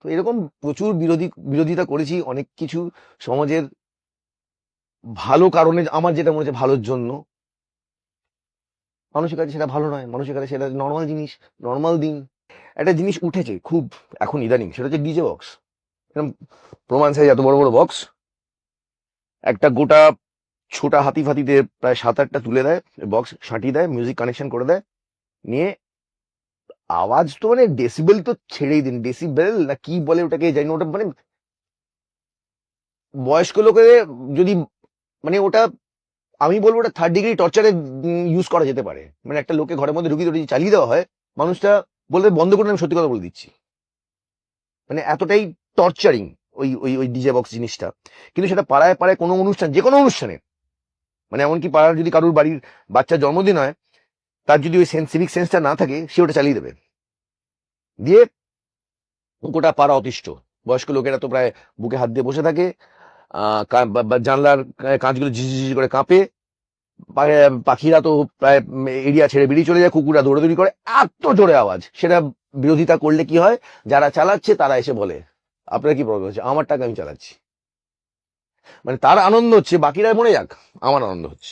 তো এরকম প্রচুর বিরোধী, বিরোধিতা করেছি অনেক কিছু সমাজের ভালো কারণে আমার যেটা মনে হচ্ছে ভালোর জন্য। মানুষের কাছে সেটা ভালো নয়, মানুষের কাছে সেটা নর্মাল জিনিস নর্মাল দিন। একটা জিনিস উঠেছে খুব এখন ইদানিং, সেটা হচ্ছে ডিজে বক্স এরকম প্রমাণ সাইজ এত বড় বড় বক্স একটা গোটা ছোটা হাতি ফাতিতে প্রায় সাত আটটা তুলে দেয় বক্স সাঁটিয়ে দেয় মিউজিক কানেকশন করে দেয়, নিয়ে আওয়াজ তো মানে ডেসিবেল তো ছেড়েই দিন। ডেসিবেল না কি বলে ওটাকে জানি না, ওটা মানে বয়স্ক লোকের যদি মানে ওটা আমি বলব ওটা থার্ড ডিগ্রি টর্চারে ইউজ করা যেতে পারে। মানে একটা লোকে ঘরের মধ্যে ঢুকিয়ে যদি চালিয়ে দেওয়া হয়, মানুষটা বলতে বন্ধ করে আমি সত্যি কথা বলে দিচ্ছি। মানে এতটাই টর্চারিং ওই ওই ওই ডিজে বক্স জিনিসটা। কিন্তু সেটা পাড়ায় পাড়ায় কোনো অনুষ্ঠান যে কোনো অনুষ্ঠানে। মানে এমনকি পাড়ার যদি কারোর বাড়ির বাচ্চার জন্মদিন হয় তার যদি ওই সেন্স সিভিক সেন্সটা না থাকে, সে ওটা চালিয়ে দেবে। দিয়ে গোটা পাড়া অতিষ্ঠ। বয়স্ক লোকেরা তো প্রায় বুকে হাত দিয়ে বসে থাকে জানলার কাঁচগুলো ঝিঝি করে কাঁপে। পাখিরা তো প্রায় এরিয়া ছেড়ে বেরিয়ে চলে যায় কুকুরা দৌড়াদৌড়ি করে। এত জোরে আওয়াজ। সেটা বিরোধিতা করলে কি হয়? যারা চালাচ্ছে, তারা এসে বলে, আপনার কি প্রবলেম হচ্ছে? আমার টাকা আমি চালাচ্ছি। মানে তার আনন্দ হচ্ছে বাকিরা মনে যাক, আমার আনন্দ হচ্ছে।